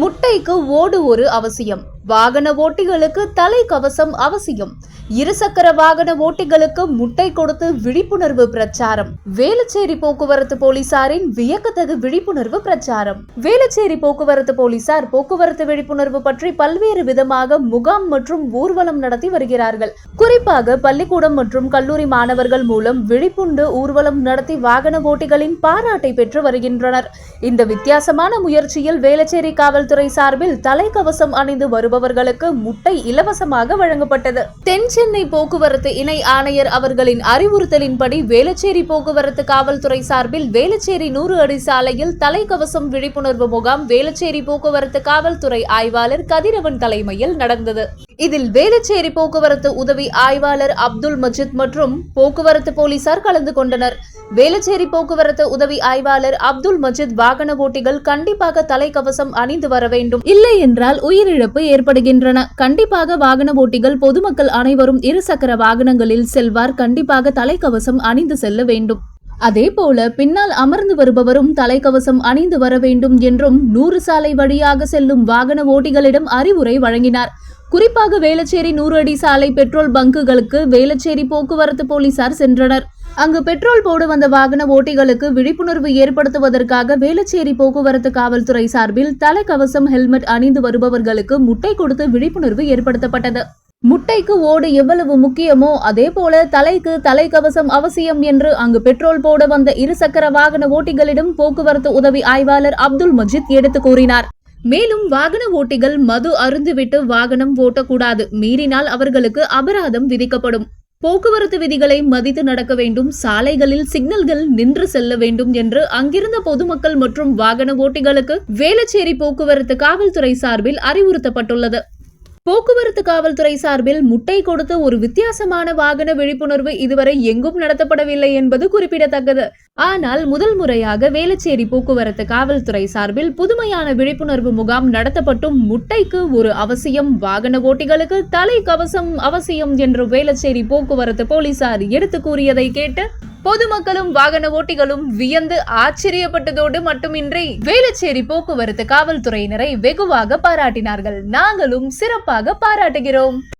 முட்டைக்கு ஓடு ஒரு அவசியம். வாகன ஓட்டிகளுக்கு தலை கவசம் அவசியம். இருசக்கர வாகன ஓட்டிகளுக்கு முட்டை கொடுத்து விழிப்புணர்வு பிரச்சாரம். வேலுச்சேரி போக்குவரத்து போலீசாரின் வியக்கத்தகு விழிப்புணர்வு பிரச்சாரம். வேலுச்சேரி போக்குவரத்து போலீசார் போக்குவரத்து விழிப்புணர்வு பற்றி பல்வேறு விதமாக முகாம் மற்றும் ஊர்வலம் நடத்தி வருகிறார்கள். குறிப்பாக பள்ளிக்கூடம் மற்றும் கல்லூரி மாணவர்கள் மூலம் விழிப்புண்டு ஊர்வலம் நடத்தி வாகன ஓட்டிகளின் பாராட்டை பெற்று வருகின்றனர். இந்த வித்தியாசமான முயற்சியில் வேலச்சேரி காவல்துறை சார்பில் தலைக்கவசம் அணிந்து வருபவர்களுக்கு முட்டை இலவசமாக வழங்கப்பட்டது. தென் சென்னை போக்குவரத்து இணை ஆணையர் அவர்களின் அறிவுறுத்தலின்படி வேளச்சேரி போக்குவரத்து காவல்துறை சார்பில் வேளச்சேரி நூறு அடி சாலையில் தலைக்கவசம் விழிப்புணர்வு முகாம் வேளச்சேரி போக்குவரத்து காவல்துறை ஆய்வாளர் கதிரவன் தலைமையில் நடந்தது. இதில் வேளச்சேரி போக்குவரத்து உதவி ஆய்வாளர் அப்துல் மஜித் மற்றும் போக்குவரத்து போலீசார் கலந்து கொண்டனர். வேளச்சேரி போக்குவரத்து உதவி ஆய்வாளர் அப்துல் மஜித் வாகன ஓட்டிகள் கண்டிப்பாக தலைக்கவசம் அணிந்து வர வேண்டும். இல்லை என்றால் உயிரிழப்பு ஏற்படுகின்றன கண்டிப்பாக வாகன ஓட்டிகள் பொதுமக்கள் அனைவரும் இருசக்கர வாகனங்களில் செல்வார். கண்டிப்பாக தலைக்கவசம் அணிந்து செல்ல வேண்டும். அதேபோல பின்னால் அமர்ந்து வருபவரும் தலைக்கவசம் அணிந்து வர வேண்டும் என்றும் நூறு சாலை வழியாக செல்லும் வாகன ஓட்டிகளிடம் அறிவுரை வழங்கினார். குறிப்பாக வேளச்சேரி நூறு அடி சாலை பெட்ரோல் பங்குகளுக்கு வேளச்சேரி போக்குவரத்து போலீசார் சென்றனர். அங்கு பெட்ரோல் போட வந்த வாகன ஓட்டிகளுக்கு விழிப்புணர்வு ஏற்படுத்துவதற்காக வேளச்சேரி போக்குவரத்து காவல்துறை சார்பில் தலைக்கவசம் ஹெல்மெட் அணிந்து வருபவர்களுக்கு முட்டை கொடுத்து விழிப்புணர்வு ஏற்படுத்தப்பட்டது. முட்டைக்கு ஓடு எவ்வளவு முக்கியமோ அதே போல தலைக்கு தலைக்கவசம் அவசியம் என்று அங்கு பெட்ரோல் போட வந்த இருசக்கர வாகன ஓட்டிகளிடம் போக்குவரத்து உதவி ஆய்வாளர் அப்துல் மஜித் எடுத்து கூறினார். மேலும் வாகன ஓட்டிகள் மது அருந்துவிட்டு வாகனம் ஓட்டக்கூடாது. மீறினால் அவர்களுக்கு அபராதம் விதிக்கப்படும். போக்குவரத்து விதிகளை மதித்து நடக்க வேண்டும். சாலைகளில் சிக்னல்கள் நின்று செல்ல வேண்டும் என்று அங்கிருந்த பொதுமக்கள் மற்றும் வாகன ஓட்டிகளுக்கு வேளச்சேரி போக்குவரத்து காவல்துறை சார்பில் அறிவுறுத்தப்பட்டுள்ளது. போக்குவரத்து காவல்துறை சார்பில் முட்டை கொடுத்து ஒரு வித்தியாசமான வாகன விழிப்புணர்வு இதுவரை எங்கும் நடத்தப்படவில்லை என்பது குறிப்பிடத்தக்கது. ஆனால் முதல் முறையாக வேலச்சேரி போக்குவரத்து காவல்துறை சார்பில் புதுமையான விழிப்புணர்வு முகாம் நடத்தப்பட்டும் முட்டைக்கு ஒரு அவசியம். வாகன ஓட்டிகளுக்கு தலை கவசம் அவசியம் என்று வேலச்சேரி போக்குவரத்து போலீசார் எடுத்து கூறியதை கேட்டு பொதுமக்களும் வாகன ஓட்டிகளும் வியந்து ஆச்சரியப்பட்டதோடு மட்டுமின்றி வேளச்சேரி போக்குவரத்து காவல்துறையினரை வெகுவாக பாராட்டினார்கள். நாங்களும் சிறப்பாக பாராட்டுகிறோம்.